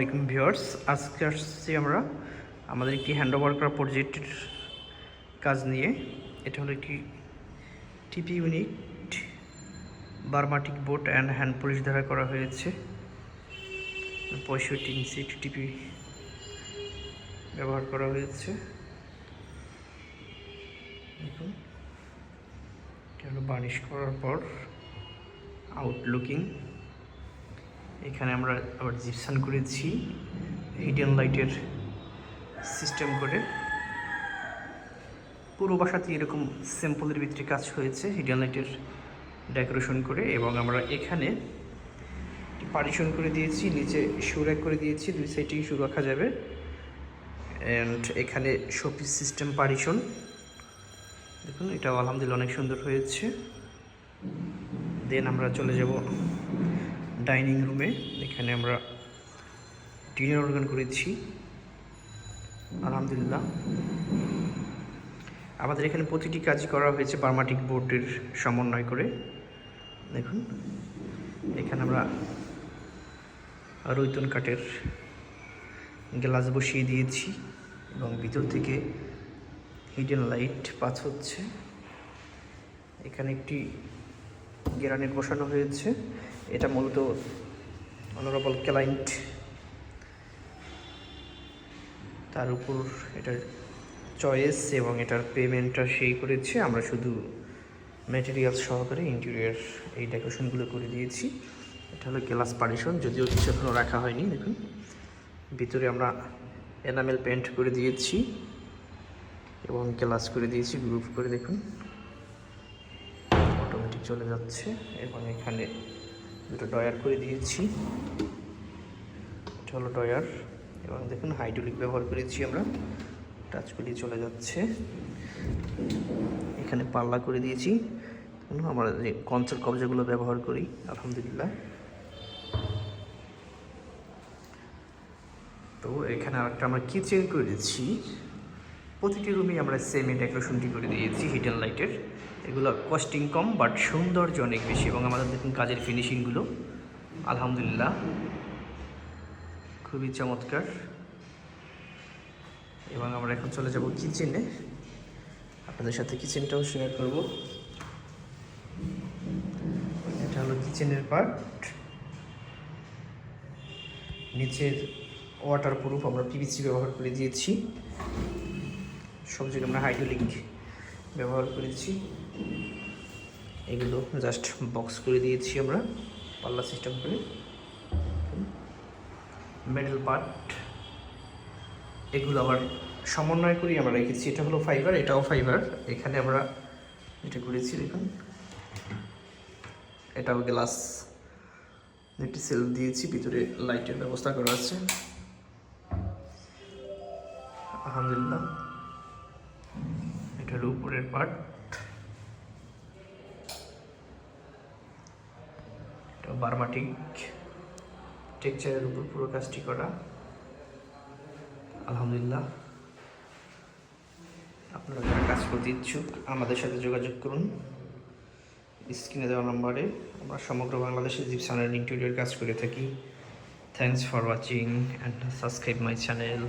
আলাইকুম ভিউয়ার্স, আজকে আসছি আমরা আমাদের একটি হ্যান্ড ওভার করা প্রজেক্টের কাজ নিয়ে। এটা হলো একটি টিপি ইউনিট বার্মাটিক বোট অ্যান্ড হ্যান্ড পুলিশ দ্বারা করা হয়েছে। পঁয়ষট্টি ইঞ্চি একটি টিপি ব্যবহার করা হয়েছে। দেখুন, এটা হলো বার্নিশ করার পর আউটলুকিং এখানে আমরা আবার জিপসান করেছি হিডেন লাইটের সিস্টেম করে। পুরো বাসাতে এরকম স্যাম্পলের ভিতরে কাজ হয়েছে হিডেন লাইটের ডেকোরেশন করে এবং আমরা এখানে পার্টিশন করে দিয়েছি, নিচে সুরাক করে দিয়েছি, দুই সাইডেই শু রাখা যাবে। অ্যান্ড এখানে শোপিস সিস্টেম পার্টিশন দেখুন, এটাও আলহামদুলিল্লাহ অনেক সুন্দর হয়েছে। দেন আমরা চলে যাব ডাইনিং রুমে এখানে আমরা ডিনার অর্গান করেছি। আলহামদুলিল্লাহ। আমাদের এখানে প্রতিটি কাজই করা হয়েছে বার্মাটিক বোর্ডের সমন্বয় করে। দেখুন, এখানে আমরা রৈতন কাঠের গ্লাস বসিয়ে দিয়েছি এবং ভিতর থেকে হিডেন লাইট পাস হচ্ছে। এখানে একটি গ্রানেট বসানো হয়েছে। এটা মূলত অনারেবল ক্লায়েন্ট তার উপর এটার চয়েস এবং এটার পেমেন্টটা সেই করেছে। আমরা শুধু ম্যাটেরিয়াল সহকারে ইন্টেরিয়ার এই ডেকোরেশনগুলো করে দিয়েছি। এটা হলো গ্লাস পার্টিশন যদিও কিছু এখনও রাখা হয়নি, দেখুন। ভিতরে আমরা এনামেল পেন্ট করে দিয়েছি এবং গ্লাস করে দিয়েছি গ্রুপ করে দেখুন। অটোমেটিক চলে যাচ্ছে এবং এখানে দুটো ডয়ার করে দিয়েছি। এটা হলো ডয়ার এবং দেখুন হাইড্রোলিক ব্যবহার করেছি আমরা। টাচ করলে চলে যাচ্ছে। এখানে পাল্লা করে দিয়েছি। আমরা যে কঞ্চের কবজাগুলো ব্যবহার করি, আলহামদুলিল্লাহ। তো এখানে আরেকটা আমরা কিচেন করেছি। প্রতিটি রুমেই আমরা সেমি ডেকোরেশনটি করে দিয়েছি হিডেন লাইটের এগুলো কস্টিং কম বাট সৌন্দর্য অনেক বেশি এবং আমাদের দেখুন কাজের ফিনিশিংগুলো আলহামদুলিল্লাহ। খুবই চমৎকার। এবং আমরা এখন চলে যাব কিচেনে আপনাদের সাথে কিচেনটাও শেয়ার করব। এটা হলো কিচেনের পার্ট নিচের ওয়াটার প্রুফ আমরা পিভিসি ব্যবহার করে দিয়েছি। সব জায়গায় আমরা হাইড্রোলিক ব্যবহার করেছি। এগুলো জাস্ট বক্স করে দিয়েছি আমরা, পাল্লা সিস্টেম করে। মেডেল পার্ট এগুলো আবার সমন্বয় করি আমরা রেখেছি। এটা হলো ফাইবার এটাও ফাইবার এখানে আমরা এটা করেছি, দেখুন। এটাও গ্লাস একটি সেলফ দিয়েছি, ভিতরে লাইটের ব্যবস্থা করা আছে। আলহামদুলিল্লাহ। এটা হলো উপরের পার্ট এটা বার্মাটিক টেক্সচারের উপর পুরো কাজটি করা। আলহামদুলিল্লাহ। আপনারা যারা কাজ করতে ইচ্ছুক, আমাদের সাথে যোগাযোগ করুন। স্ক্রিনে দেওয়া নম্বরে আমরা সমগ্র বাংলাদেশে জিপসানের ইন্টেরিয়র কাজ করে থাকি। Thanks for watching and subscribe my channel